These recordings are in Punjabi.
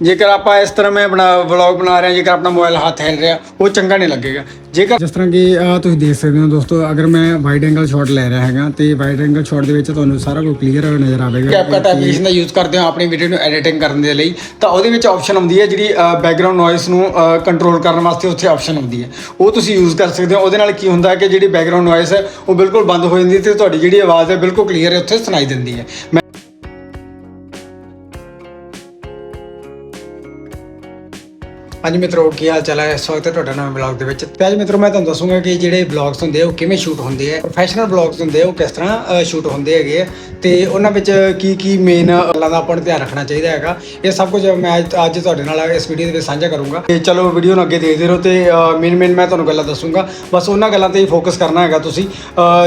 ਜੇਕਰ ਆਪਾਂ ਇਸ ਤਰ੍ਹਾਂ ਮੈਂ ਬਣਾ ਵਲੌਗ ਬਣਾ ਰਿਹਾ ਜੇਕਰ ਆਪਣਾ ਮੋਬਾਈਲ ਹੱਥ ਹਿਲ ਰਿਹਾ ਉਹ ਚੰਗਾ ਨਹੀਂ ਲੱਗੇਗਾ। ਜੇਕਰ ਜਿਸ ਤਰ੍ਹਾਂ ਕਿ ਤੁਸੀਂ ਦੇਖ ਸਕਦੇ ਹੋ ਦੋਸਤੋ ਅਗਰ ਮੈਂ ਵਾਈਡ ਐਂਗਲ ਸ਼ਾਟ ਲੈ ਰਿਹਾ ਹੈਗਾ ਤੇ ਵਾਈਡ ਐਂਗਲ ਸ਼ਾਟ ਦੇ ਵਿੱਚ ਤੁਹਾਨੂੰ ਸਾਰਾ ਕੁਝ ਕਲੀਅਰ ਨਜ਼ਰ ਆਵੇਗਾ ਕੈਪਕਟ ਐਪਲੀਕੇਸ਼ਨ ਦਾ ਯੂਜ਼ ਕਰਦੇ ਹਾਂ ਆਪਣੀ ਵੀਡੀਓ ਨੂੰ ਐਡੀਟਿੰਗ ਕਰਨ ਦੇ ਲਈ ਤਾਂ ਉਹਦੇ ਵਿੱਚ ਆਪਸ਼ਨ ਆਉਂਦੀ ਹੈ ਜਿਹੜੀ ਬੈਕਗ੍ਰਾਉਂਡ ਨੋਇਸ ਨੂੰ ਕੰਟਰੋਲ ਕਰਨ ਵਾਸਤੇ ਉੱਥੇ ਆਪਸ਼ਨ ਆਉਂਦੀ ਹੈ। ਉਹ ਤੁਸੀਂ ਯੂਜ਼ ਕਰ ਸਕਦੇ ਹੋ। ਉਹਦੇ ਨਾਲ ਕੀ ਹੁੰਦਾ ਹੈ ਕਿ ਜਿਹੜੀ ਬੈਕਗ੍ਰਾਉਂਡ ਨੋਇਸ ਹੈ ਉਹ ਬਿਲਕੁਲ ਬੰਦ ਹੋ ਜਾਂਦੀ ਹੈ ਤੇ ਤੁਹਾਡੀ ਜਿਹੜੀ ਆਵਾਜ਼ ਹੈ ਬਿਲਕੁਲ ਕਲੀਅਰ ਉੱਥੇ ਸੁਣਾਈ ਦਿੰਦੀ ਹੈ। ਹਾਂਜੀ ਅੱਜ ਮਿੱਤਰੋ, ਕੀ ਹਾਲ ਚਾਲ ਹੈ? ਸਵਾਗਤ ਹੈ ਤੁਹਾਡਾ ਨਵੇਂ ਵਲੌਗ ਦੇ ਵਿੱਚ। ਤੇ ਅੱਜ ਮਿੱਤਰੋ, ਮੈਂ ਤੁਹਾਨੂੰ ਦੱਸੂਗਾ ਕਿ ਜਿਹੜੇ ਵਲੌਗਸ ਹੁੰਦੇ ਆ, ਉਹ ਕਿਵੇਂ ਸ਼ੂਟ ਹੁੰਦੇ ਆ। ਪ੍ਰੋਫੈਸ਼ਨਲ ਵਲੌਗਸ ਹੁੰਦੇ ਆ, ਉਹ ਕਿਸ ਤਰ੍ਹਾਂ ਸ਼ੂਟ ਹੁੰਦੇ ਹੈਗੇ ਆ। ਤੇ ਉਹਨਾਂ ਵਿੱਚ ਕੀ ਕੀ ਮੇਨ ਗੱਲਾਂ ਦਾ ਆਪਾਂ ਨੂੰ ਧਿਆਨ ਰੱਖਣਾ ਚਾਹੀਦਾ ਹੈਗਾ। ਇਹ ਸਭ ਕੁਝ ਮੈਂ ਅੱਜ ਤੁਹਾਡੇ ਨਾਲ ਇਸ ਵੀਡੀਓ ਦੇ ਵਿੱਚ ਸਾਂਝਾ ਕਰੂੰਗਾ। ਤੇ ਚਲੋ ਵੀਡੀਓ ਨੂੰ ਅੱਗੇ ਦੇਖਦੇ ਰਹੋ ਤੇ ਮੇਨ ਮੇਨ ਮੈਂ ਤੁਹਾਨੂੰ ਗੱਲਾਂ ਦੱਸੂਗਾ। ਬਸ ਉਹਨਾਂ ਗੱਲਾਂ ਤੇ ਹੀ ਫੋਕਸ ਕਰਨਾ ਹੈਗਾ ਤੁਸੀਂ।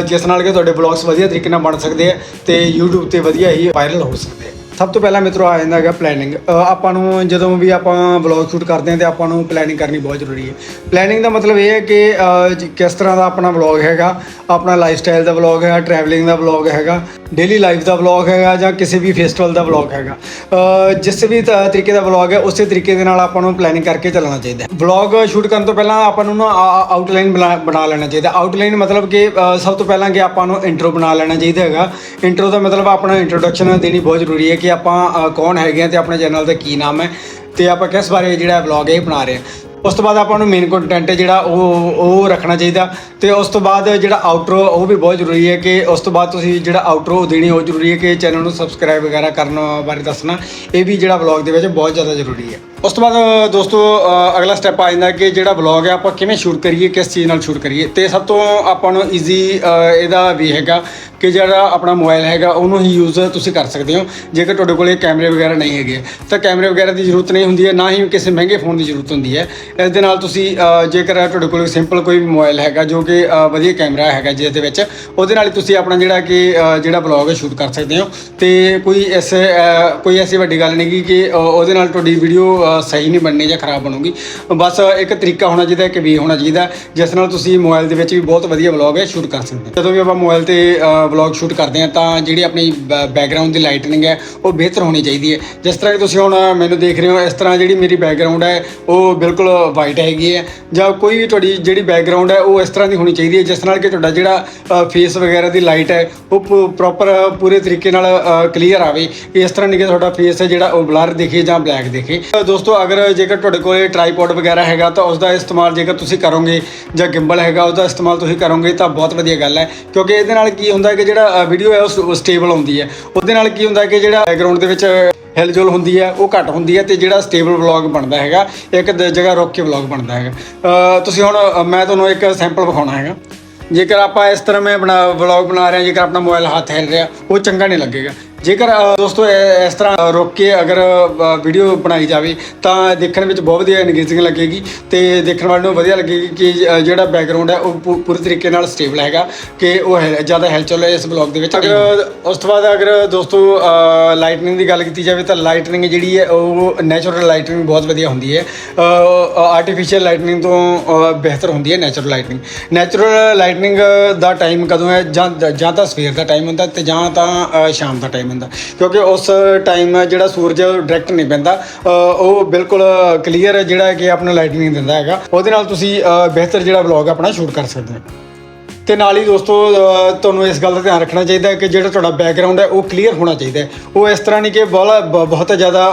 ਜਿਸ ਨਾਲ ਕਿ ਤੁਹਾਡੇ ਵਲੌਗਸ ਵਧੀਆ ਤਰੀਕੇ ਨਾਲ ਬਣ ਸਕਦੇ ਆ ਤੇ YouTube ਤੇ ਵਧੀਆ ਹੀ ਵਾਇਰਲ ਹੋ ਸਕਦੇ ਆ। ਸਭ ਤੋਂ ਪਹਿਲਾਂ ਮਿੱਤਰੋ ਆ ਜਾਂਦਾ ਹੈਗਾ ਪਲੈਨਿੰਗ ਆਪਾਂ ਨੂੰ ਜਦੋਂ ਵੀ ਆਪਾਂ ਵਲੌਗ ਸ਼ੂਟ ਕਰਦੇ ਹਾਂ ਤੇ ਆਪਾਂ ਨੂੰ ਪਲੈਨਿੰਗ ਕਰਨੀ ਬਹੁਤ ਜ਼ਰੂਰੀ ਹੈ। ਪਲੈਨਿੰਗ ਦਾ ਮਤਲਬ ਇਹ ਹੈ ਕਿ ਕਿਸ ਤਰ੍ਹਾਂ ਦਾ ਆਪਣਾ ਵਲੌਗ ਹੈਗਾ, ਆਪਣਾ ਲਾਈਫ ਸਟਾਈਲ ਦਾ ਵਲੌਗ ਹੈਗਾ ਟਰੈਵਲਿੰਗ ਦਾ ਵਲੌਗ ਹੈਗਾ ਡੇਲੀ ਲਾਈਫ ਦਾ ਵਲੌਗ ਹੈਗਾ ਜਾਂ ਕਿਸੇ ਵੀ ਫੈਸਟੀਵਲ ਦਾ ਵਲੌਗ ਹੈਗਾ। ਜਿਸ ਵੀ ਤਰੀਕੇ ਦਾ ਵਲੌਗ ਹੈ, ਉਸੇ ਤਰੀਕੇ ਦੇ ਨਾਲ ਆਪਾਂ ਨੂੰ ਪਲੈਨਿੰਗ ਕਰਕੇ ਚੱਲਣਾ ਚਾਹੀਦਾ ਹੈ। ਵਲੌਗ ਸ਼ੂਟ ਕਰਨ ਤੋਂ ਪਹਿਲਾਂ ਆਪਾਂ ਨੂੰ ਨਾ ਆਊਟਲਾਈਨ ਬਣਾ ਲੈਣਾ ਚਾਹੀਦਾ ਆਊਟਲਾਈਨ ਮਤਲਬ ਕਿ ਸਭ ਤੋਂ ਪਹਿਲਾਂ ਕਿ ਆਪਾਂ ਨੂੰ ਇੰਟਰੋ ਬਣਾ ਲੈਣਾ ਚਾਹੀਦਾ ਹੈਗਾ। ਇੰਟਰੋ ਦਾ ਮਤਲਬ ਆਪਣਾ ਇੰਟਰੋਡਕਸ਼ਨ ਦੇਣੀ ਬਹੁਤ ਜ਼ਰੂਰੀ ਹੈ ਕਿ ਆਪਾਂ ਕੌਣ ਹੈਗੇ ਆ ਤੇ ਆਪਣੇ ਚੈਨਲ ਦਾ ਕੀ ਨਾਮ ਹੈ ਤੇ ਆਪਾਂ ਕਿਸ ਬਾਰੇ ਜਿਹੜਾ ਵਲੌਗ ਇਹ ਬਣਾ ਰਹੇ ਹਾਂ। ਉਸ ਤੋਂ ਬਾਅਦ ਆਪਾਂ ਨੂੰ ਮੇਨ ਕੰਟੈਂਟ ਜਿਹੜਾ ਉਹ ਉਹ ਰੱਖਣਾ ਚਾਹੀਦਾ ਤੇ ਉਸ ਤੋਂ ਬਾਅਦ ਜਿਹੜਾ ਆਊਟਰੋ ਉਹ ਵੀ ਬਹੁਤ ਜ਼ਰੂਰੀ ਹੈ ਕਿ ਉਸ ਤੋਂ ਬਾਅਦ ਤੁਸੀਂ ਜਿਹੜਾ ਆਊਟਰੋ ਦੇਣੀ, ਉਹ ਜ਼ਰੂਰੀ ਹੈ ਕਿ ਚੈਨਲ ਨੂੰ ਸਬਸਕ੍ਰਾਈਬ ਵਗੈਰਾ ਕਰਨ ਬਾਰੇ ਦੱਸਣਾ। ਇਹ ਵੀ ਜਿਹੜਾ ਵਲੌਗ ਦੇ ਵਿੱਚ ਬਹੁਤ ਜ਼ਿਆਦਾ ਜ਼ਰੂਰੀ ਹੈ। ਉਸ ਤੋਂ ਬਾਅਦ ਦੋਸਤੋ ਅ, ਅਗਲਾ ਸਟੈਪ ਆ ਜਾਂਦਾ ਕਿ ਜਿਹੜਾ ਵਲੌਗ ਹੈ ਆਪਾਂ ਕਿਵੇਂ ਸ਼ੂਟ ਕਰੀਏ ਕਿਸ ਚੀਜ਼ ਨਾਲ ਸ਼ੂਟ ਕਰੀਏ। ਤੇ ਸਭ ਤੋਂ ਆਪਾਂ ਨੂੰ ਈਜ਼ੀ ਇਹਦਾ ਵੀ ਹੈਗਾ ਕਿ ਜਿਹੜਾ ਆਪਣਾ ਮੋਬਾਈਲ ਹੈਗਾ ਉਹਨੂੰ ਹੀ ਯੂਜ਼ ਤੁਸੀਂ ਕਰ ਸਕਦੇ ਹੋ। ਜੇਕਰ ਤੁਹਾਡੇ ਕੋਲੇ ਕੈਮਰੇ ਵਗੈਰਾ ਨਹੀਂ ਹੈਗੇ ਤਾਂ ਕੈਮਰੇ ਵਗੈਰਾ ਦੀ ਜ਼ਰੂਰਤ ਨਹੀਂ ਹੁੰਦੀ ਹੈ ਨਾ ਹੀ ਕਿਸੇ ਮਹਿੰਗੇ ਫੋਨ ਦੀ ਜ਼ਰੂਰਤ ਹੁੰਦੀ ਹੈ। ਇਸ ਦੇ ਨਾਲ ਤੁਸੀਂ ਅ, ਜੇਕਰ ਤੁਹਾਡੇ ਕੋਲ ਸਿੰਪਲ ਕੋਈ ਵੀ ਮੋਬਾਈਲ ਹੈਗਾ ਜੋ ਕਿ ਅ, ਵਧੀਆ ਕੈਮਰਾ ਹੈਗਾ ਜਿਸ ਦੇ ਵਿੱਚ ਉਹਦੇ ਨਾਲ ਹੀ ਤੁਸੀਂ ਆਪਣਾ ਜਿਹੜਾ ਕਿ ਅ, ਜਿਹੜਾ ਬਲੌਗ ਹੈ ਸ਼ੂਟ ਕਰ ਸਕਦੇ ਹੋ। ਤੇ ਕੋਈ ਐਸੇ ਅ, ਕੋਈ ਐਸੀ ਵੱਡੀ ਗੱਲ ਨਹੀਂ ਗੀ ਕਿ ਅ, ਉਹਦੇ ਨਾਲ ਤੁਹਾਡੀ ਵੀਡੀਓ ਸਹੀ ਨਹੀਂ ਬਣਨੀ ਜਾਂ ਖਰਾਬ ਬਣੂਗੀ। ਬਸ ਇੱਕ ਤਰੀਕਾ ਹੋਣਾ ਚਾਹੀਦਾ ਇੱਕ ਵੀ ਹੋਣਾ ਚਾਹੀਦਾ। ਜਿਸ ਨਾਲ ਤੁਸੀਂ ਮੋਬਾਈਲ ਦੇ ਵਿੱਚ ਵੀ ਬਹੁਤ ਵਧੀਆ ਵਲੌਗ ਹੈ ਸ਼ੂਟ ਕਰ ਸਕਦੇ ਜਦੋਂ ਵੀ ਆਪਾਂ ਮੋਬਾਈਲ ਤੇ ਵਲੌਗ ਸ਼ੂਟ ਕਰਦੇ ਹਾਂ ਤਾਂ ਜਿਹੜੀ ਆਪਣੀ ਬੈਕਗ੍ਰਾਉਂਡ ਦੀ ਲਾਈਟਨਿੰਗ ਹੈ ਉਹ ਬਿਹਤਰ ਹੋਣੀ ਚਾਹੀਦੀ ਹੈ। ਜਿਸ ਤਰ੍ਹਾਂ ਕਿ ਤੁਸੀਂ ਹੁਣ ਮੈਨੂੰ ਦੇਖ ਰਹੇ ਹੋ ਇਸ ਤਰ੍ਹਾਂ ਜਿਹੜੀ ਮੇਰੀ ਬੈਕਗ੍ਰਾਉਂਡ ਹੈ ਉਹ ਬਿਲਕੁਲ ਵਾਈਟ ਹੈਗੀ ਹੈ। ਜਾਂ ਕੋਈ ਵੀ ਤੁਹਾਡੀ ਜਿਹੜੀ ਬੈਕਗ੍ਰਾਉਂਡ ਹੈ ਉਹ ਇਸ ਤਰ੍ਹਾਂ ਦੀ ਹੋਣੀ ਚਾਹੀਦੀ ਹੈ ਜਿਸ ਨਾਲ ਕਿ ਤੁਹਾਡਾ ਜਿਹੜਾ ਫੇਸ ਵਗੈਰਾ ਦੀ ਲਾਈਟ ਹੈ ਉਹ ਪ੍ਰੋਪਰ ਪੂਰੇ ਤਰੀਕੇ ਨਾਲ ਕਲੀਅਰ ਆਵੇ। ਇਸ ਤਰ੍ਹਾਂ ਨਹੀਂ ਕਿ ਤੁਹਾਡਾ ਫੇਸ ਹੈ ਜਿਹੜਾ ਉਹ ਬਲਰ ਦਿਖੇ ਜਾਂ ਬਲੈਕ ਦਿਖੇ। ਅ, ਦੋਸਤੋ, ਅਗਰ ਜੇਕਰ ਤੁਹਾਡੇ ਕੋਲੇ ਟ੍ਰਾਈਪੋਡ ਵਗੈਰਾ ਹੈਗਾ, ਤਾਂ ਉਸ ਦਾ ਇਸਤੇਮਾਲ ਜੇਕਰ ਤੁਸੀਂ ਕਰੋਗੇ ਜਾਂ ਗਿੰਬਲ ਹੈਗਾ ਉਸ ਦਾ ਇਸਤੇਮਾਲ ਤੁਸੀਂ ਕਰੋਗੇ, ਤਾਂ ਬਹੁਤ ਵਧੀਆ ਗੱਲ ਹੈ। ਕਿਉਂਕਿ ਇਹਦੇ ਨਾਲ ਕੀ ਹੁੰਦਾ ਕਿ ਜਿਹੜਾ ਵੀਡੀਓ ਹੈ, ਉਹ ਸਟੇਬਲ ਹੁੰਦੀ ਹੈ। ਉਹਦੇ ਨਾਲ ਕੀ ਹੁੰਦਾ ਕਿ ਜਿਹੜਾ ਬੈਕਗ੍ਰਾਉਂਡ ਦੇ ਵਿੱਚ ਹਿਲਜੁਲ ਹੁੰਦੀ ਹੈ, ਉਹ ਘੱਟ ਹੁੰਦੀ ਹੈ ਤੇ ਜਿਹੜਾ ਸਟੇਬਲ ਵਲੌਗ ਬਣਦਾ ਹੈਗਾ, ਇੱਕ ਦ- ਜਗ੍ਹਾ ਰੁਕ ਕੇ ਵਲੌਗ ਬਣਦਾ ਹੈਗਾ। ਤੁਸੀਂ ਹੁਣ ਮੈਂ ਤੁਹਾਨੂੰ ਇੱਕ ਸੈਂਪਲ ਵਿਖਾਉਣਾ ਹੈਗਾ। ਜੇਕਰ ਆਪਾਂ ਇਸ ਤਰ੍ਹਾਂ ਮੈਂ ਬਣਾ ਵਲੌਗ ਬਣਾ ਰਹੇ ਹਾਂ ਜੇਕਰ ਆਪਣਾ ਮੋਬਾਈਲ ਹੱਥ ਹਿਲ ਰਿਹਾ, ਉਹ ਚੰਗਾ ਨਹੀਂ ਲੱਗੇਗਾ। ਜੇਕਰ ਦੋਸਤੋ ਇਹ- ਇਸ ਤਰ੍ਹਾਂ ਰੁਕ ਕੇ ਅਗਰ ਵੀਡੀਓ ਬਣਾਈ ਜਾਵੇ, ਤਾਂ ਦੇਖਣ ਵਿੱਚ ਬਹੁਤ ਵਧੀਆ ਐਨਗੇਜਿੰਗ ਲੱਗੇਗੀ ਤੇ ਦੇਖਣ ਵਾਲੇ ਨੂੰ ਵਧੀਆ ਲੱਗੇਗੀ ਕਿ ਜਿਹੜਾ ਬੈਕਗ੍ਰਾਉਂਡ ਹੈ, ਉਹ ਪੂ- ਪੂਰੀ ਤਰੀਕੇ ਨਾਲ ਸਟੇਬਲ ਹੈਗਾ ਕਿ ਉਹ ਹੈ- ਜ਼ਿਆਦਾ ਹੈ ਇਸ ਬਲੌਗ ਦੇ ਵਿੱਚ। ਅਗਰ ਉਸ ਤੋਂ ਬਾਅਦ ਅਗਰ ਦੋਸਤੋ ਲਾਈਟਨਿੰਗ ਦੀ ਗੱਲ ਕੀਤੀ ਜਾਵੇ, ਤਾਂ ਲਾਈਟਨਿੰਗ ਜਿਹੜੀ ਹੈ, ਉਹ ਨੈਚੁਰਲ ਲਾਈਟਨਿੰਗ ਬਹੁਤ ਵਧੀਆ ਹੁੰਦੀ ਹੈ। ਆਰਟੀਫੀਸ਼ੀਅਲ ਲਾਈਟਨਿੰਗ ਤੋਂ ਬਿਹਤਰ ਹੁੰਦੀ ਹੈ ਨੈਚੁਰਲ ਲਾਈਟਨਿੰਗ ਨੈਚੁਰਲ ਲਾਈਟਨਿੰਗ ਦਾ ਟਾਈਮ ਕਦੋਂ ਹੈ? ਜਾਂ ਤਾਂ ਸਵੇਰ ਦਾ ਟਾਈਮ ਹੁੰਦਾ ਤੇ ਜਾਂ ਤਾਂ ਸ਼ਾਮ ਦਾ ਟਾਈਮ ਹੁੰਦਾ। ਕਿਉਂਕਿ ਉਸ ਟਾਈਮ ਜਿਹੜਾ ਸੂਰਜ ਡਾਇਰੈਕਟ ਨਹੀਂ ਪੈਂਦਾ ਉਹ ਬਿਲਕੁਲ ਕਲੀਅਰ ਜਿਹੜਾ ਕਿ ਆਪਣਾ ਲਾਈਟਨਿੰਗ ਦਿੰਦਾ ਹੈਗਾ। ਉਹਦੇ ਨਾਲ ਤੁਸੀਂ ਬਿਹਤਰ ਜਿਹੜਾ ਵਲੌਗ ਆਪਣਾ ਸ਼ੂਟ ਕਰ ਸਕਦੇ ਹੋ। ਤੇ ਨਾਲ ਹੀ ਦੋਸਤੋ ਤੁਹਾਨੂੰ ਇਸ ਗੱਲ ਦਾ ਧਿਆਨ ਰੱਖਣਾ ਚਾਹੀਦਾ ਹੈ ਕਿ ਜਿਹੜਾ ਤੁਹਾਡਾ ਬੈਕਗ੍ਰਾਉਂਡ ਹੈ, ਉਹ ਕਲੀਅਰ ਹੋਣਾ ਚਾਹੀਦਾ ਹੈ। ਉਹ ਇਸ ਤਰ੍ਹਾਂ ਨਹੀਂ ਕਿ ਬਹੁਲਾ ਬ- ਬਹੁਤ ਜ਼ਿਆਦਾ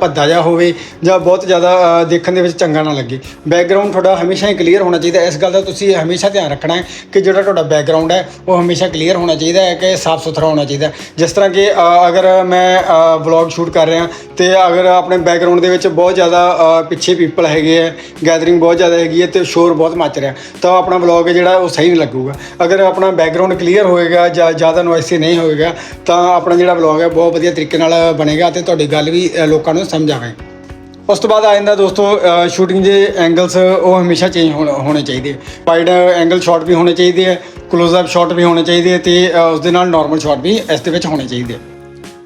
ਭੱਦਾ ਜਿਹਾ ਹੋਵੇ ਜਾਂ ਬਹੁਤ ਜ਼ਿਆਦਾ ਦੇਖਣ ਦੇ ਵਿੱਚ ਚੰਗਾ ਨਾ ਲੱਗੇ। ਬੈਕਗ੍ਰਾਉਂਡ ਤੁਹਾਡਾ ਹਮੇਸ਼ਾ ਹੀ ਕਲੀਅਰ ਹੋਣਾ ਚਾਹੀਦਾ ਇਸ ਗੱਲ ਦਾ ਤੁਸੀਂ ਹਮੇਸ਼ਾ ਧਿਆਨ ਰੱਖਣਾ ਹੈ ਕਿ ਜਿਹੜਾ ਤੁਹਾਡਾ ਬੈਕਗ੍ਰਾਉਂਡ ਹੈ, ਉਹ ਹਮੇਸ਼ਾ ਕਲੀਅਰ ਹੋਣਾ ਚਾਹੀਦਾ ਹੈ ਕਿ ਸਾਫ਼ ਸੁਥਰਾ ਹੋਣਾ ਚਾਹੀਦਾ ਜਿਸ ਤਰ੍ਹਾਂ ਕਿ ਅਗਰ ਮੈਂ ਵਲੌਗ ਸ਼ੂਟ ਕਰ ਰਿਹਾ, ਤੇ ਅਗਰ ਆਪਣੇ ਬੈਕਗ੍ਰਾਉਂਡ ਦੇ ਵਿੱਚ ਬਹੁਤ ਜ਼ਿਆਦਾ ਪਿੱਛੇ ਪੀਪਲ ਹੈਗੇ ਆ ਗੈਦਰਿੰਗ ਬਹੁਤ ਜ਼ਿਆਦਾ ਹੈਗੀ ਹੈ ਤੇ ਸ਼ੋਰ ਬਹੁਤ ਮੱਚ ਰਿਹਾ, ਤਾਂ ਆਪਣਾ ਵਲੌਗ ਜਿਹੜਾ ਉਹ ਸਹੀ ਨਹੀਂ ਲੱਗੂਗਾ। ਅਗਰ ਆਪਣਾ ਬੈਕਗ੍ਰਾਉਂਡ ਕਲੀਅਰ ਹੋਏਗਾ ਜਾਂ ਜ਼ਿਆਦਾ ਨੋਇਸੀ ਨਹੀਂ ਹੋਏਗਾ ਤਾਂ ਆਪਣਾ ਜਿਹੜਾ ਵਲੌਗ ਹੈ ਬਹੁਤ ਵਧੀਆ ਤਰੀਕੇ ਨਾਲ ਬਣੇਗਾ ਤੇ ਤੁਹਾਡੀ ਗੱਲ ਵੀ ਲੋਕਾਂ ਨੂੰ ਸਮਝ ਆਵੇ। ਉਸ ਤੋਂ ਬਾਅਦ ਆ ਜਾਂਦਾ ਦੋਸਤੋ ਸ਼ੂਟਿੰਗ ਦੇ ਐਂਗਲਸ ਉਹ ਹਮੇਸ਼ਾ ਚੇਂਜ ਹੋਣੇ ਚਾਹੀਦੇ ਵਾਈਡ ਐਂਗਲ ਸ਼ਾਟ ਵੀ ਹੋਣੇ ਚਾਹੀਦੇ ਹੈ ক্লোਜ਼ ਅਪ ਸ਼ਾਟ ਵੀ ਹੋਣੇ ਚਾਹੀਦੇ ਹੈ ਤੇ ਅ, ਉਸ ਦੇ ਨਾਲ ਨਾਰਮਲ ਸ਼ਾਟ ਵੀ ਇਸ ਦੇ ਵਿੱਚ ਹੋਣੇ ਚਾਹੀਦੇ ਹੈ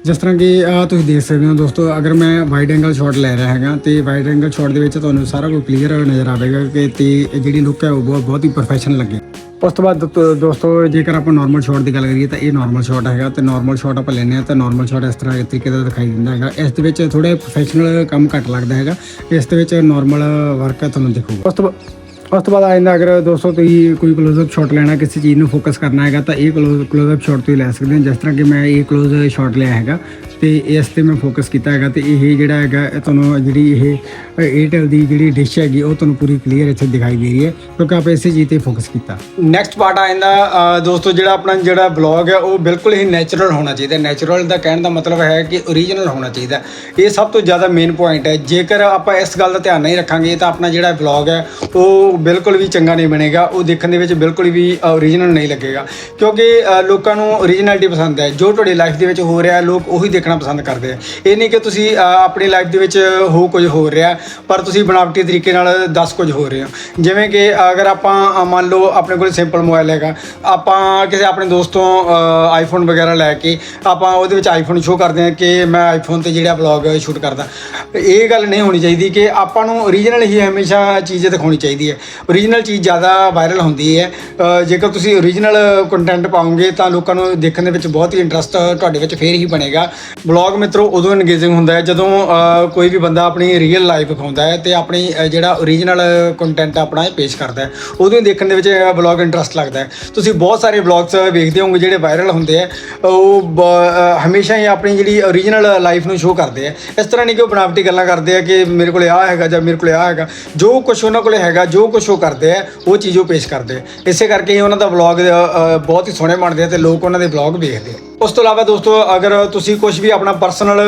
ਜਿਸ ਤਰ੍ਹਾਂ ਕਿ ਤੁਸੀਂ ਦੇਖ ਸਕਦੇ ਹੋ ਦੋਸਤੋ ਅਗਰ ਮੈਂ ਵਾਈਡ ਐਂਗਲ ਸ਼ਾਟ ਲੈ ਰਿਹਾ ਹੈਗਾ ਤੇ ਵਾਈਡ ਐਂਗਲ ਸ਼ਾਟ ਦੇ ਵਿੱਚ ਤੁਹਾਨੂੰ ਸਾਰਾ ਕੁਝ ਕਲੀਅਰ ਨਜ਼ਰ ਆਵੇਗਾ ਕਿ ਤੇ ਇਹ ਜਿਹੜੀ ਲੁੱਕ ਹੈ ਉਹ ਬਹੁਤ ਬਹੁਤ ਹੀ ਪ੍ਰੋਫੈਸ਼ਨਲ ਲੱਗੇ। ਉਸ ਤੋਂ ਬਾਅਦ ਦੋ ਦੋਸਤੋ, ਜੇਕਰ ਆਪਾਂ ਨਾਰਮਲ ਸ਼ਾਟ ਦੀ ਗੱਲ ਕਰੀਏ ਤਾਂ ਇਹ ਨਾਰਮਲ ਸ਼ਾਟ ਹੈਗਾ ਤੇ ਨਾਰਮਲ ਸ਼ਾਟ ਆਪਾਂ ਲੈਨੇ ਆ ਤਾਂ ਨਾਰਮਲ ਸ਼ਾਟ ਇਸ ਤਰ੍ਹਾਂ ਇਸ ਤਰੀਕੇ ਦਾ ਦਿਖਾਈ ਦਿੰਦਾ ਹੈਗਾ। ਇਸ ਦੇ ਵਿੱਚ ਥੋੜਾ ਪ੍ਰੋਫੈਸ਼ਨਲ ਕੰਮ ਘੱਟ ਲੱਗਦਾ ਹੈਗਾ। ਇਸ ਦੇ ਵਿੱਚ ਨਾਰਮਲ ਵਰਕ ਹੈ ਤੁਹਾਨੂੰ ਦਿਖੂਗਾ। ਉਸ ਤੋਂ ਬਾਅਦ, ਉਸ ਤੋਂ ਬਾਅਦ ਆ ਜਾਂਦਾ ਅਗਰ ਦੋਸਤੋ ਤੁਸੀਂ ਕੋਈ ਕਲੋਜ਼ ਅਪ ਸ਼ਾਟ ਲੈਣਾ ਕਿਸੇ ਚੀਜ਼ ਨੂੰ ਫੋਕਸ ਕਰਨਾ ਹੈਗਾ ਤਾਂ ਇਹ ਕਲੋਜ਼-ਅਪ ਸ਼ਾਟ ਤੁਸੀਂ ਲੈ ਸਕਦੇ ਹੋ। ਜਿਸ ਤਰ੍ਹਾਂ ਕਿ ਮੈਂ ਇਹ ਕਲੋਜ਼ ਸ਼ਾਟ ਲਿਆ ਹੈਗਾ। ਤੇ ਇਸ ਤੇ ਮੈਂ ਫੋਕਸ ਕੀਤਾ ਹੈਗਾ ਤੇ ਇਹ ਜਿਹੜਾ ਹੈਗਾ ਤੁਹਾਨੂੰ ਜਿਹੜੀ ਇਹ ਏਅਰਟੈਲ ਦੀ ਜਿਹੜੀ ਡਿਸ਼ ਹੈਗੀ, ਉਹ ਤੁਹਾਨੂੰ ਪੂਰੀ ਕਲੀਅਰ ਇੱਥੇ ਦਿਖਾਈ ਦੇ ਰਹੀ ਹੈ। ਕਿਉਂਕਿ ਆਪਾਂ ਇਸੇ ਚੀਜ਼ ਤੇ ਫੋਕਸ ਕੀਤਾ। ਨੈਕਸਟ ਪਾਰਟ ਆ ਜਾਂਦਾ ਦੋਸਤੋ, ਜਿਹੜਾ ਆਪਣਾ ਜਿਹੜਾ ਬਲੌਗ ਹੈ, ਉਹ ਬਿਲਕੁਲ ਹੀ ਨੈਚੁਰਲ ਹੋਣਾ ਚਾਹੀਦਾ। ਨੈਚੁਰਲ ਦਾ ਕਹਿਣ ਦਾ ਮਤਲਬ ਹੈ ਕਿ ਓਰੀਜਨਲ ਹੋਣਾ ਚਾਹੀਦਾ। ਇਹ ਸਭ ਤੋਂ ਜ਼ਿਆਦਾ ਮੇਨ ਪੁਆਇੰਟ ਹੈ। ਜੇਕਰ ਆਪਾਂ ਇਸ ਗੱਲ ਦਾ ਧਿਆਨ ਨਹੀਂ ਰੱਖਾਂਗੇ, ਤਾਂ ਆਪਣਾ ਜਿਹੜਾ ਬਲੌਗ ਹੈ, ਉਹ ਬਿਲਕੁਲ ਵੀ ਚੰਗਾ ਨਹੀਂ ਬਣੇਗਾ। ਉਹ ਦੇਖਣ ਦੇ ਵਿੱਚ ਬਿਲਕੁਲ ਵੀ ਓਰੀਜਨਲ ਨਹੀਂ ਲੱਗੇਗਾ। ਕਿਉਂਕਿ ਲੋਕਾਂ ਨੂੰ ਓਰੀਜਨੈਲਿਟੀ ਪਸੰਦ ਹੈ। ਜੋ ਤੁਹਾਡੀ ਲਾਈਫ ਦੇ ਵਿੱਚ ਹੋ ਰਿਹਾ, ਲੋਕ ਉਹੀ ਦੇਖਣਾ ਪਸੰਦ ਕਰਦੇ ਆ। ਇਹ ਨਹੀਂ ਕਿ ਤੁਸੀਂ ਆਪਣੀ ਲਾਈਫ ਦੇ ਵਿੱਚ ਹੋ ਕੁਝ ਹੋ ਰਿਹਾ, ਪਰ ਤੁਸੀਂ ਬਣਾਵਟੀ ਤਰੀਕੇ ਨਾਲ ਦੱਸ ਕੁਝ ਹੋ ਰਹੇ ਹੋ। ਜਿਵੇਂ ਕਿ ਅਗਰ ਆਪਾਂ ਮੰਨ ਲਓ ਆਪਣੇ ਕੋਲ ਸਿੰਪਲ ਮੋਬਾਈਲ ਹੈਗਾ, ਆਪਾਂ ਕਿਸੇ ਆਪਣੇ ਦੋਸਤ ਤੋਂ ਆਈਫੋਨ ਵਗੈਰਾ ਲੈ ਕੇ ਆਪਾਂ ਉਹਦੇ ਵਿੱਚ ਆਈਫੋਨ ਸ਼ੋਅ ਕਰਦੇ ਹਾਂ ਕਿ ਮੈਂ ਆਈਫੋਨ ਤੇ ਜਿਹੜਾ ਬਲੌਗ ਸ਼ੂਟ ਕਰਦਾ। ਇਹ ਗੱਲ ਨਹੀਂ ਹੋਣੀ ਚਾਹੀਦੀ ਕਿ ਆਪਾਂ ਨੂੰ ਓਰੀਜਨਲ ਹੀ ਹਮੇਸ਼ਾ ਚੀਜ਼ ਦਿਖਾਉਣੀ ਚਾਹੀਦੀ ਹੈ। ਓਰੀਜਨਲ ਚੀਜ਼ ਜ਼ਿਆਦਾ ਵਾਇਰਲ ਹੁੰਦੀ ਹੈ। ਜੇਕਰ ਤੁਸੀਂ ਓਰੀਜਨਲ ਕੰਟੈਂਟ ਪਾਓਗੇ ਤਾਂ ਲੋਕਾਂ ਨੂੰ ਦੇਖਣ ਦੇ ਵਿੱਚ ਬਹੁਤ ਹੀ ਇੰਟਰਸਟ ਤੁਹਾਡੇ ਵਿੱਚ ਫੇਰ ਹੀ ਬਣੇਗਾ। ਬਲੌਗ ਮਿੱਤਰੋ, ਉਦੋਂ ਇੰਗੇਜਿੰਗ ਹੁੰਦਾ ਹੈ, ਜਦੋਂ ਕੋਈ ਵੀ ਬੰਦਾ ਆਪਣੀ ਰੀਅਲ ਲਾਈਫ ਵਿਖਾਉਂਦਾ ਹੈ ਤੇ ਆਪਣੀ ਜਿਹੜਾ ਓਰੀਜਨਲ ਕੰਟੈਂਟ ਆਪਣਾ ਪੇਸ਼ ਕਰਦਾ ਹੈ, ਉਦੋਂ ਹੀ ਦੇਖਣ ਦੇ ਵਿੱਚ ਬਲੌਗ ਇੰਟਰਸਟ ਲੱਗਦਾ ਹੈ। ਤੁਸੀਂ ਬਹੁਤ ਸਾਰੇ ਬਲੌਗਸ ਵੇਖਦੇ ਹੋਵੋਗੇ, ਜਿਹੜੇ ਵਾਇਰਲ ਹੁੰਦੇ ਆ ਉਹ ਬ- ਹਮੇਸ਼ਾ ਹੀ ਆਪਣੀ ਜਿਹੜੀ ਓਰੀਜਨਲ ਲਾਈਫ ਨੂੰ ਸ਼ੋਅ ਕਰਦੇ ਆ ਇਸ ਤਰ੍ਹਾਂ ਨਹੀਂ ਕਿ ਉਹ ਬਣਾਵਟੀ ਗੱਲਾਂ ਕਰਦੇ ਆ ਕਿ ਮੇਰੇ ਕੋਲ ਆਹ ਹੈਗਾ ਜਾਂ ਮੇਰੇ ਕੋਲ ਆਹ ਹੈਗਾ, ਜੋ ਕੁਝ ਉਹਨਾਂ ਕੋਲ ਹੈਗਾ, ਜੋ ਕੁਝ ਉਹ ਕਰਦੇ ਆ ਉਹ ਚੀਜ਼ ਉਹ ਪੇਸ਼ ਕਰਦੇ ਆ ਇਸੇ ਕਰਕੇ ਹੀ ਉਹਨਾਂ ਦਾ ਵਲੌਗ ਬਹੁਤ ਹੀ ਸੋਹਣੇ ਬਣਦੇ ਆ ਤੇ ਲੋਕ ਉਹਨਾਂ ਦੇ ਵਲੌਗ ਵੇਖਦੇ ਆ ਉਸ ਤੋਂ ਇਲਾਵਾ ਦੋਸਤੋ, ਅਗਰ ਤੁਸੀਂ ਕੁਝ ਵੀ ਆਪਣਾ ਪਰਸਨਲ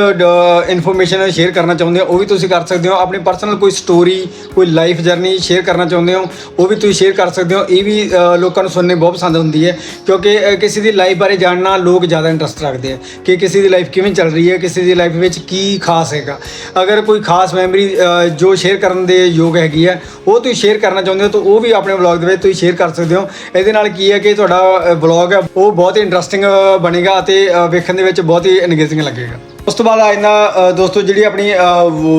ਇਨਫੋਰਮੇਸ਼ਨ ਸ਼ੇਅਰ ਕਰਨਾ ਚਾਹੁੰਦੇ ਹੋ, ਉਹ ਵੀ ਤੁਸੀਂ ਕਰ ਸਕਦੇ ਹੋ। ਆਪਣੀ ਪਰਸਨਲ ਕੋਈ ਸਟੋਰੀ ਕੋਈ ਲਾਈਫ ਜਰਨੀ ਸ਼ੇਅਰ ਕਰਨਾ ਚਾਹੁੰਦੇ ਹੋ, ਉਹ ਵੀ ਤੁਸੀਂ ਸ਼ੇਅਰ ਕਰ ਸਕਦੇ ਹੋ। ਇਹ ਵੀ ਲੋਕਾਂ ਨੂੰ ਸੁਣਨੇ ਬਹੁਤ ਪਸੰਦ ਹੁੰਦੀ ਹੈ, ਕਿਉਂਕਿ ਕਿਸੇ ਦੀ ਲਾਈਫ ਬਾਰੇ ਜਾਣਨਾ ਲੋਕ ਜ਼ਿਆਦਾ ਇੰਟਰਸਟ ਰੱਖਦੇ ਆ, ਕਿ ਕਿਸੇ ਦੀ ਲਾਈਫ ਕਿਵੇਂ ਚੱਲ ਰਹੀ ਹੈ, ਕਿਸੇ ਦੀ ਲਾਈਫ ਵਿੱਚ ਕੀ ਖਾਸ ਹੈਗਾ। ਅਗਰ ਕੋਈ ਖਾਸ ਮੈਮਰੀ ਜੋ ਸ਼ੇਅਰ ਕਰਨ ਦੇ ਯੋਗ ਹੈਗੀ ਹੈ, ਉਹ ਤੁਸੀਂ ਸ਼ੇਅਰ ਕਰਨਾ ਚਾਹੁੰਦੇ ਹੋ, ਤਾਂ ਉਹ ਵੀ ਆਪਣੇ ਵਲੌਗ ਦੇ ਵਿੱਚ ਤੁਸੀਂ ਸ਼ੇਅਰ ਕਰ ਸਕਦੇ ਹੋ। ਇਹਦੇ ਨਾਲ ਕੀ ਹੈ ਕਿ ਤੁਹਾਡਾ ਵਲੌਗ ਹੈ, ਉਹ ਬਹੁਤ ਹੀ ਇੰਟਰਸਟਿੰਗ ਬਣੇਗਾ। ਅਤੇ ਵੇਖਣ ਦੇ ਵਿੱਚ ਬਹੁਤ ਹੀ ਐਨਗੇਜਿੰਗ ਲੱਗੇਗਾ। ਉਸ ਤੋਂ ਬਾਅਦ ਆ ਜਾਂਦਾ ਦੋਸਤੋ, ਜਿਹੜੀ ਆਪਣੀ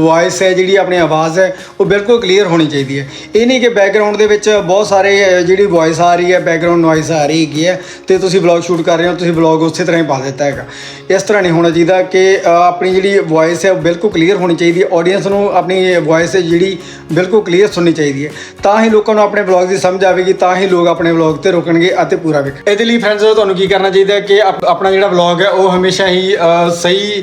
ਵੌਇਸ ਹੈ, ਜਿਹੜੀ ਆਪਣੀ ਆਵਾਜ਼ ਹੈ, ਉਹ ਬਿਲਕੁਲ ਕਲੀਅਰ ਹੋਣੀ ਚਾਹੀਦੀ ਹੈ। ਇਹ ਨਹੀਂ ਕਿ ਬੈਕਗ੍ਰਾਉਂਡ ਦੇ ਵਿੱਚ ਬਹੁਤ ਸਾਰੇ ਜਿਹੜੀ ਵੌਇਸ ਆ ਰਹੀ ਹੈ ਬੈਕਗ੍ਰਾਉਂਡ ਨੋਇਸ ਆ ਰਹੀ ਹੈਗੀ ਹੈ ਤੇ ਤੁਸੀਂ ਵਲੌਗ ਸ਼ੂਟ ਕਰ ਰਹੇ ਹੋ, ਤੁਸੀਂ ਵਲੌਗ ਉਸੇ ਤਰ੍ਹਾਂ ਹੀ ਪਾ ਦਿੱਤਾ ਹੈਗਾ। ਇਸ ਤਰ੍ਹਾਂ ਨਹੀਂ ਹੋਣਾ ਚਾਹੀਦਾ ਕਿ ਆਪਣੀ ਜਿਹੜੀ ਵੌਇਸ ਹੈ, ਉਹ ਬਿਲਕੁਲ ਕਲੀਅਰ ਹੋਣੀ ਚਾਹੀਦੀ ਹੈ। ਆਡੀਅנס ਨੂੰ ਆਪਣੀ ਵੌਇਸ ਜਿਹੜੀ ਬਿਲਕੁਲ ਕਲੀਅਰ ਸੁਣਨੀ ਚਾਹੀਦੀ ਹੈ। ਤਾਂ ਹੀ ਲੋਕਾਂ ਨੂੰ ਆਪਣੇ ਵਲੌਗ ਦੀ ਸਮਝ ਆਵੇਗੀ, ਤਾਂ ਹੀ ਲੋਕ ਆਪਣੇ ਵਲੌਗ ਤੇ ਰੁਕਣਗੇ ਅਤੇ ਪੂਰਾ ਵੇਖ ਇਹਦੇ ਲਈ ਫਰੈਂਡਸ ਤੁਹਾਨੂੰ ਕੀ ਕਰਨਾ ਚਾਹੀਦਾ ਹੈ ਕਿ ਆਪਣਾ ਜਿਹੜਾ ਵਲੌਗ ਹੈ, ਉਹ ਹਮੇਸ਼ਾ ਹੀ ਸਹੀ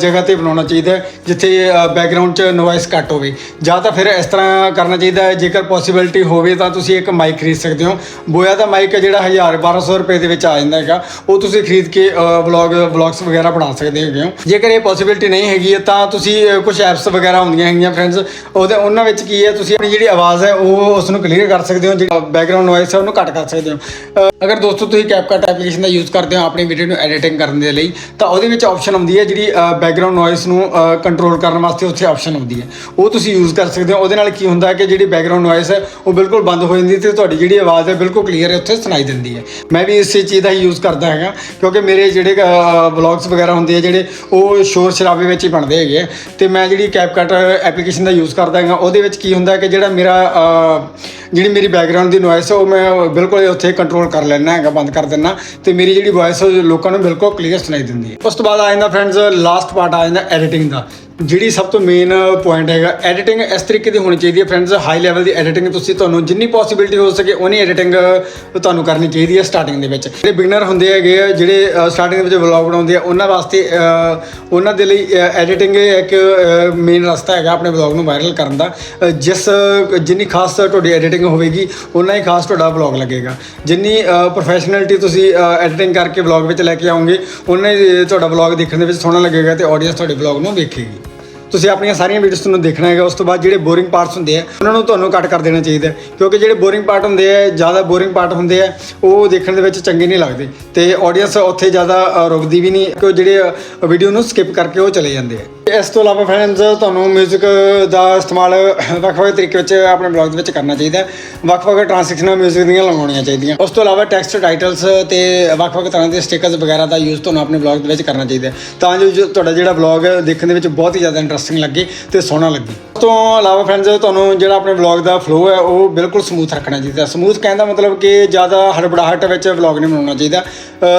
ਜਗ੍ਹਾ ਤੇ ਬਣਾਉਣਾ ਚਾਹੀਦਾ ਹੈ, ਜਿੱਥੇ ਬੈਕਗ੍ਰਾਉਂਡ 'ਚ ਨੋਇਸ ਘੱਟ ਹੋਵੇ। ਜਾਂ ਤਾਂ ਫਿਰ ਇਸ ਤਰ੍ਹਾਂ ਕਰਨਾ ਚਾਹੀਦਾ ਹੈ, ਜੇਕਰ ਪੋਸੀਬਿਲਿਟੀ ਹੋਵੇ ਤਾਂ ਤੁਸੀਂ ਇੱਕ ਮਾਈਕ ਖਰੀਦ ਸਕਦੇ ਹੋ। ਬੋਇਆ ਦਾ ਮਾਈਕ ਹੈ ਜਿਹੜਾ 1000 1200 ਰੁਪਏ ਦੇ ਵਿੱਚ ਆ ਜਾਂਦਾ ਹੈਗਾ। ਉਹ ਤੁਸੀਂ ਖਰੀਦ ਕੇ ਵਲੌਗ ਵਲੌਗਸ ਵਗੈਰਾ ਬਣਾ ਸਕਦੇ ਹੈਗੇ ਹੋ। ਜੇਕਰ ਇਹ ਪੋਸੀਬਿਲਿਟੀ ਨਹੀਂ ਹੈਗੀ ਤਾਂ ਤੁਸੀਂ ਕੁਝ ਐਪਸ ਵਗੈਰਾ ਹੁੰਦੀਆਂ ਹੈਗੀਆਂ ਫਰੈਂਡਸ ਉਹਦੇ, ਉਹਨਾਂ ਵਿੱਚ ਕੀ ਹੈ, ਤੁਸੀਂ ਆਪਣੀ ਜਿਹੜੀ ਆਵਾਜ਼ ਹੈ, ਉਹ ਉਸ ਨੂੰ ਕਲੀਅਰ ਕਰ ਸਕਦੇ ਹੋ, ਜਿਹੜਾ ਬੈਕਗ੍ਰਾਉਂਡ ਨੋਇਸ ਹੈ, ਉਹਨੂੰ ਘੱਟ ਕਰ ਸਕਦੇ ਹੋ। ਅਗਰ ਦੋਸਤੋ ਤੁਸੀਂ CapCut ਐਪਲੀਕੇਸ਼ਨ ਦਾ ਯੂਜ਼ ਕਰਦੇ ਹੋ, ਆਪਣੀ ਵੀਡੀਓ ਨੂੰ ਐਡੀਟਿੰਗ ਕਰਨ ਦੇ ਲਈ, ਤਾਂ ਉਹਦੇ ਵਿੱਚ ਆਪਸ਼ਨ ਆਉਂਦੀ ਹੈ ਜਿਹੜੀ ਬੈਕਗ੍ਰਾਉਂਡ ਨੋਇਸ ਨੂੰ ਕੰਟਰੋਲ ਕਰਨ ਵਾਸਤੇ ਉੱਥੇ ਆਪਸ਼ਨ ਆਉਂਦੀ ਹੈ। ਉਹ ਤੁਸੀਂ ਯੂਜ਼ ਕਰ ਸਕਦੇ ਹੋ। ਉਹਦੇ ਨਾਲ ਕੀ ਹੁੰਦਾ ਹੈ ਕਿ ਜਿਹੜੀ ਬੈਕਗ੍ਰਾਉਂਡ ਨੋਇਸ ਹੈ, ਉਹ ਬਿਲਕੁਲ ਬੰਦ ਹੋ ਜਾਂਦੀ ਹੈ ਤੇ ਤੁਹਾਡੀ ਜਿਹੜੀ ਆਵਾਜ਼ ਹੈ ਬਿਲਕੁਲ ਕਲੀਅਰ ਉੱਥੇ ਸੁਣਾਈ ਦਿੰਦੀ ਹੈ। ਮੈਂ ਵੀ ਇਸੇ ਚੀਜ਼ ਦਾ ਹੀ ਯੂਜ਼ ਕਰਦਾ ਹੈਗਾ, ਕਿਉਂਕਿ ਮੇਰੇ ਜਿਹੜੇ ਵਲੌਗਸ ਵਗੈਰਾ ਹੁੰਦੇ ਆ ਜਿਹੜੇ, ਉਹ ਸ਼ੋਰ ਸ਼ਰਾਬੇ ਵਿੱਚ ਹੀ ਬਣਦੇ ਹੈਗੇ ਆ। ਤੇ ਮੈਂ ਜਿਹੜੀ CapCut ਐਪਲੀਕੇਸ਼ਨ ਦਾ ਯੂਜ਼ ਕਰਦਾ ਹੈਗਾ, ਉਹਦੇ ਵਿੱਚ ਕੀ ਹੁੰਦਾ ਕਿ ਜਿਹੜਾ ਮੇਰਾ ਜਿਹੜੀ ਮੇਰੀ ਬੈਕਗ੍ਰਾਉਂਡ ਦੀ ਨੋਇਸ ਹੈ, ਉਹ ਮੈਂ ਬਿਲਕੁਲ ਉੱਥੇ ਕੰਟਰੋਲ ਕਰ ਲੈਣਾ ਹੈਗਾ, ਬੰਦ ਕਰ ਦਿੰਦਾ। ਤੇ ਮੇਰੀ ਜਿਹੜੀ ਵੌਇਸ ਉਹ ਲੋਕਾਂ ਨੂੰ ਬਿਲਕੁਲ ਕਲੀਅਰ ਸੁਣਾਈ ਦਿੰਦੀ ਹੈ। ਉਸ ਤੋਂ ਬਾਅਦ ਆ ਜਾਂਦਾ ਫਰੈਂਡਸ ਲਾਸਟ ਪਾਰਟ ਆ ਜਾਂਦਾ ਐਡੀਟਿੰਗ ਦਾ ਜਿਹੜੀ ਸਭ ਤੋਂ ਮੇਨ ਪੁਆਇੰਟ ਹੈਗਾ ਐਡੀਟਿੰਗ ਇਸ ਤਰੀਕੇ ਦੀ ਹੋਣੀ ਚਾਹੀਦੀ ਹੈ ਫਰੈਂਡਸ ਹਾਈ ਲੈਵਲ ਦੀ ਐਡੀਟਿੰਗ ਤੁਸੀਂ ਤੁਹਾਨੂੰ ਜਿੰਨੀ ਪੋਸੀਬਿਲਿਟੀ ਹੋ ਸਕੇ ਉਨੀ ਐਡੀਟਿੰਗ ਤੁਹਾਨੂੰ ਕਰਨੀ ਚਾਹੀਦੀ ਹੈ ਸਟਾਰਟਿੰਗ ਦੇ ਵਿੱਚ। ਜਿਹੜੇ ਬਿਗਨਰ ਹੁੰਦੇ ਹੈਗੇ ਆ, ਜਿਹੜੇ ਸਟਾਰਟਿੰਗ ਦੇ ਵਿੱਚ ਵਲੌਗ ਬਣਾਉਂਦੇ ਆ, ਉਹਨਾਂ ਵਾਸਤੇ ਉਹਨਾਂ ਦੇ ਲਈ ਐਡੀਟਿੰਗ ਇੱਕ ਮੇਨ ਰਸਤਾ ਹੈਗਾ ਆਪਣੇ ਵਲੌਗ ਨੂੰ ਵਾਇਰਲ ਕਰਨ ਦਾ। ਜਿਸ, ਜਿੰਨੀ ਖਾਸ ਤੁਹਾਡੀ ਐਡੀਟਿੰਗ ਹੋਵੇਗੀ ਉਨਾ ਹੀ ਖਾਸ ਤੁਹਾਡਾ ਵਲੌਗ ਲੱਗੇਗਾ। ਜਿੰਨੀ ਪ੍ਰੋਫੈਸ਼ਨਲਿਟੀ ਤੁਸੀਂ ਐਡੀਟਿੰਗ ਕਰਕੇ ਵਲੌਗ ਵਿੱਚ ਲੈ ਕੇ ਆਉਂਗੇ ਉਨਾ ਹੀ ਤੁਹਾਡਾ ਵਲੌਗ ਦੇਖਣ ਦੇ ਵਿੱਚ ਸੋਹਣਾ ਲੱਗੇਗਾ ਤੇ ਆਡੀਅנס ਤੁਹਾਡੇ ਵਲੌਗ ਨੂੰ ਵੇਖੇਗੀ। ਤੁਸੀਂ ਆਪਣੀਆਂ ਸਾਰੀਆਂ ਵੀਡੀਓਜ਼ ਨੂੰ ਦੇਖਣਾ ਹੈਗਾ, ਉਸ ਤੋਂ ਬਾਅਦ ਜਿਹੜੇ ਬੋਰਿੰਗ ਪਾਰਟਸ ਹੁੰਦੇ ਆ, ਉਹਨਾਂ ਨੂੰ ਤੁਹਾਨੂੰ ਕੱਟ ਕਰ ਦੇਣਾ ਚਾਹੀਦਾ ਕਿਉਂਕਿ ਜਿਹੜੇ ਬੋਰਿੰਗ ਪਾਰਟ ਹੁੰਦੇ ਆ, ਜ਼ਿਆਦਾ ਬੋਰਿੰਗ ਪਾਰਟ ਹੁੰਦੇ ਆ, ਉਹ ਦੇਖਣ ਦੇ ਵਿੱਚ ਚੰਗੇ ਨਹੀਂ ਲੱਗਦੇ। ਤੇ ਆਡੀਅנס ਉੱਥੇ ਜ਼ਿਆਦਾ ਰੁਕਦੀ ਵੀ ਨਹੀਂ ਕਿ ਜਿਹੜੇ ਵੀਡੀਓ ਨੂੰ ਸਕਿਪ ਕਰਕੇ ਉਹ ਚਲੇ ਜਾਂਦੇ ਆ। ਇਸ ਤੋਂ ਇਲਾਵਾ ਫਰੈਂਡਸ ਤੁਹਾਨੂੰ 뮤직 ਦਾ ਇਸਤੇਮਾਲ ਵੱਖ-ਵੱਖ ਤਰੀਕੇ ਵਿੱਚ ਆਪਣੇ ਬਲੌਗ ਦੇ ਵਿੱਚ ਕਰਨਾ ਚਾਹੀਦਾ ਵੱਖ-ਵੱਖ ਟ੍ਰਾਂਜੈਕਸ਼ਨਾਂ 뮤직 ਦੀਆਂ ਲਗਾਉਣੀਆਂ ਚਾਹੀਦੀਆਂ। ਉਸ ਤੋਂ ਇਲਾਵਾ ਟੈਕਸਟ ਟਾਈਟਲਸ ਤੇ ਵੱਖ-ਵੱਖ ਤਰ੍ਹਾਂ ਦੇ ਸਟਿਕਰਸ ਵਗੈਰਾ ਦਾ ਯੂਜ਼ ਤੁਹਾਨੂੰ ਆਪਣੇ ਬਲੌਗ ਦੇ ਵਿੱਚ ਕਰਨਾ ਚਾਹੀਦਾ ਤਾਂ ਜੋ ਤੁਹਾਡਾ ਜਿਹੜਾ ਬਲੌਗ ਦੇਖਣ ਦੇ ਵਿੱਚ ਬਹੁਤ ਹੀ ਜ਼ਿਆਦਾ ਇੰਟਰਸਟ ਇੰਟਰਸਟਿੰਗ ਲੱਗੇ ਤੇ ਸੋਹਣਾ ਲੱਗੇ। ਤੋਂ ਇਲਾਵਾ ਫਰੈਂਡਸ ਤੁਹਾਨੂੰ ਜਿਹੜਾ ਆਪਣੇ ਵਲੌਗ ਦਾ ਫਲੋ ਹੈ, ਉਹ ਬਿਲਕੁਲ ਸਮੂਥ ਰੱਖਣਾ ਚਾਹੀਦਾ। ਸਮੂਥ ਕਹਿੰਦਾ ਮਤਲਬ ਕਿ ਜ਼ਿਆਦਾ ਹੜਬੜਾਹਟ ਵਿੱਚ ਵਲੌਗ ਨਹੀਂ ਬਣਾਉਣਾ ਚਾਹੀਦਾ।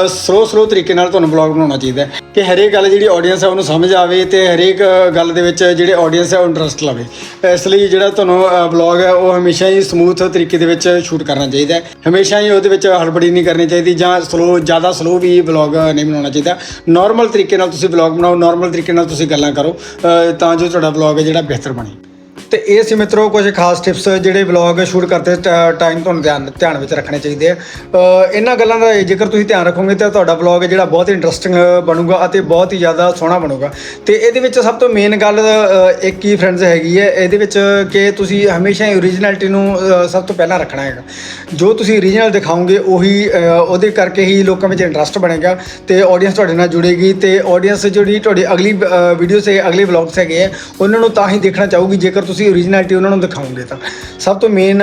ਸਲੋ ਸਲੋ ਤਰੀਕੇ ਨਾਲ ਤੁਹਾਨੂੰ ਵਲੌਗ ਬਣਾਉਣਾ ਚਾਹੀਦਾ ਕਿ ਹਰੇਕ ਗੱਲ ਜਿਹੜੀ ਆਡੀਅנס ਹੈ, ਉਹਨੂੰ ਸਮਝ ਆਵੇ ਤੇ ਹਰੇਕ ਗੱਲ ਦੇ ਵਿੱਚ ਜਿਹੜੇ ਆਡੀਅנס ਹੈ, ਉਹ ਇੰਟਰਸਟ ਲਵੇ। ਇਸ ਲਈ ਜਿਹੜਾ ਤੁਹਾਨੂੰ ਵਲੌਗ ਹੈ, ਉਹ ਹਮੇਸ਼ਾ ਹੀ ਸਮੂਥ ਤਰੀਕੇ ਦੇ ਵਿੱਚ ਸ਼ੂਟ ਕਰਨਾ ਚਾਹੀਦਾ ਹੈ। ਹਮੇਸ਼ਾ ਹੀ ਉਹਦੇ ਵਿੱਚ ਹੜਬੜੀ ਨਹੀਂ ਕਰਨੀ ਚਾਹੀਦੀ ਜਾਂ ਸਲੋ ਜ਼ਿਆਦਾ ਸਲੋ ਵੀ ਵਲੌਗ ਨਹੀਂ ਬਣਾਉਣਾ ਚਾਹੀਦਾ। ਨਾਰਮਲ ਤਰੀਕੇ ਨਾਲ ਤੁਸੀਂ ਵਲੌਗ ਬਣਾਓ ਨਾਰਮਲ ਤਰੀਕੇ ਨਾਲ ਤੁਸੀਂ ਗੱਲਾਂ ਕਰੋ ਤਾਂ ਜੋ ਤੁਹਾਡਾ ਵਲੌਗ ਹੈ ਜਿਹੜਾ ਬਿਹਤਰ ਬਣੇ। ਤੇ ਇਸ ਸੀ ਮਿੱਤਰੋ ਕੁਝ ਖਾਸ ਟਿਪਸ ਜਿਹੜੇ ਵਲੌਗ ਸ਼ੂਟ ਕਰਦੇ ਟਾਈਮ ਤੁਹਾਨੂੰ ਧਿਆਨ ਧਿਆਨ ਵਿੱਚ ਰੱਖਣੇ ਚਾਹੀਦੇ ਆ। ਇਹਨਾਂ ਗੱਲਾਂ ਦਾ ਜੇਕਰ ਤੁਸੀਂ ਧਿਆਨ ਰੱਖੋਗੇ ਤਾਂ ਤੁਹਾਡਾ ਵਲੌਗ ਜਿਹੜਾ ਬਹੁਤ ਇੰਟਰਸਟਿੰਗ ਬਣੂਗਾ ਅਤੇ ਬਹੁਤ ਹੀ ਜ਼ਿਆਦਾ ਸੋਹਣਾ ਬਣੂਗਾ। ਤੇ ਇਹਦੇ ਵਿੱਚ ਸਭ ਤੋਂ ਮੇਨ ਗੱਲ ਇੱਕ ਹੀ ਫਰੈਂਡਸ ਹੈਗੀ ਹੈ। ਇਹਦੇ ਵਿੱਚ ਕਿ ਤੁਸੀਂ ਹਮੇਸ਼ਾ ਹੀ ਓਰੀਜਨੈਲਿਟੀ ਨੂੰ ਸਭ ਤੋਂ ਪਹਿਲਾਂ ਰੱਖਣਾ ਹੈਗਾ। ਜੋ ਤੁਸੀਂ ਓਰੀਜਨਲ ਦਿਖਾਉਂਗੇ ਉਹੀ ਉਹਦੇ ਕਰਕੇ ਹੀ ਲੋਕਾਂ ਵਿੱਚ ਇੰਟਰਸਟ ਬਣੇਗਾ ਤੇ ਆਡੀਅנס ਤੁਹਾਡੇ ਨਾਲ ਜੁੜੇਗੀ ਤੇ ਆਡੀਅנס ਜਿਹੜੀ ਤੁਹਾਡੀ ਅਗਲੀ ਵੀਡੀਓਸ ਹੈ ਅਗਲੇ ਵਲੌਗਸ ਹੈਗੇ ਉਹਨਾਂ ਨੂੰ ਤਾਂ ਹੀ ਦੇਖਣਾ ਚਾਹੂਗੀ ਜੇਕਰ ਤੁਸੀਂ ਤੁਸੀਂ ਓਰੀਜਨੈਲਿਟੀ ਉਹਨਾਂ ਨੂੰ ਦਿਖਾਓਗੇ ਤਾਂ। ਸਭ ਤੋਂ ਮੇਨ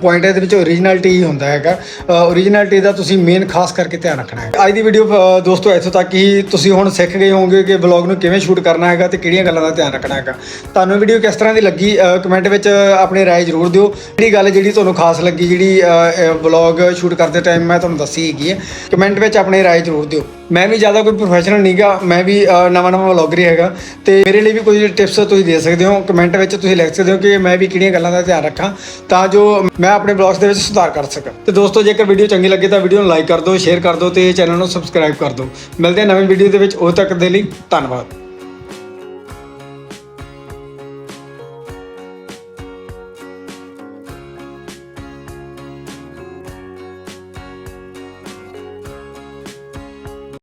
ਪੁਆਇੰਟ ਇਹਦੇ ਵਿੱਚ ਓਰੀਜਨੈਲਿਟੀ ਹੀ ਹੁੰਦਾ ਹੈਗਾ। ਓਰੀਜਨੈਲਿਟੀ ਦਾ ਤੁਸੀਂ ਮੇਨ ਖਾਸ ਕਰਕੇ ਧਿਆਨ ਰੱਖਣਾ ਹੈ ਅੱਜ ਦੀ ਵੀਡੀਓ ਦੋਸਤੋ, ਇੱਥੋਂ ਤੱਕ ਹੀ ਤੁਸੀਂ ਹੁਣ ਸਿੱਖ ਗਏ ਹੋਵੋਗੇ ਕਿ ਵਲੌਗ ਨੂੰ ਕਿਵੇਂ ਸ਼ੂਟ ਕਰਨਾ ਹੈਗਾ ਤੇ ਕਿਹੜੀਆਂ ਗੱਲਾਂ ਦਾ ਧਿਆਨ ਰੱਖਣਾ ਹੈਗਾ। ਤੁਹਾਨੂੰ ਵੀਡੀਓ ਕਿਸ ਤਰ੍ਹਾਂ ਦੀ ਲੱਗੀ ਕਮੈਂਟ ਵਿੱਚ ਆਪਣੀ ਰਾਏ ਜ਼ਰੂਰ ਦਿਓ। ਜਿਹੜੀ ਗੱਲ ਜਿਹੜੀ ਤੁਹਾਨੂੰ ਖਾਸ ਲੱਗੀ, ਜਿਹੜੀ ਵਲੌਗ ਸ਼ੂਟ ਕਰਦੇ ਟਾਈਮ ਮੈਂ ਤੁਹਾਨੂੰ ਦੱਸੀ ਹੈਗੀ ਹੈ ਕਮੈਂਟ ਵਿੱਚ ਆਪਣੀ ਰਾਏ ਜ਼ਰੂਰ ਦਿਓ। ਮੈਂ ਵੀ ਜ਼ਿਆਦਾ ਕੋਈ ਪ੍ਰੋਫੈਸ਼ਨਲ ਨਹੀਂਗਾ ਮੈਂ ਵੀ ਨਵਾਂ ਨਵਾਂ ਵਲੌਗਰ ਹੀ ਹੈਗਾ। ਤੇ ਮੇਰੇ ਲਈ ਵੀ ਕੋਈ ਟਿਪਸ ਤੁਸੀਂ ਦੇ ਸਕਦੇ ਹੋ ਕਮੈਂਟ ਵਿੱਚ ਤੁਸੀਂ ਲਿਖ ਸਕਦੇ ਹੋ ਕਿ ਮੈਂ ਵੀ ਕਿਹੜੀਆਂ ਗੱਲਾਂ ਦਾ ਧਿਆਨ ਰੱਖਾਂ ਤਾਂ ਜੋ ਮੈਂ ਆਪਣੇ ਵਲੌਗਸ ਦੇ ਵਿੱਚ ਸੁਧਾਰ ਕਰ ਸਕਾਂ। ਤੇ ਦੋਸਤੋ, ਜੇਕਰ ਵੀਡੀਓ ਚੰਗੀ ਲੱਗੇ ਤਾਂ ਵੀਡੀਓ ਨੂੰ ਲਾਈਕ ਕਰ ਦਿਓ ਸ਼ੇਅਰ ਕਰ ਦਿਓ ਤੇ ਚੈਨਲ ਨੂੰ ਸਬਸਕ੍ਰਾਈਬ ਕਰ ਦਿਓ। ਮਿਲਦੇ ਹਾਂ ਨਵੀਂ ਵੀਡੀਓ ਦੇ ਵਿੱਚ, ਉਦੋਂ ਤੱਕ ਦੇ ਲਈ ਧੰਨਵਾਦ।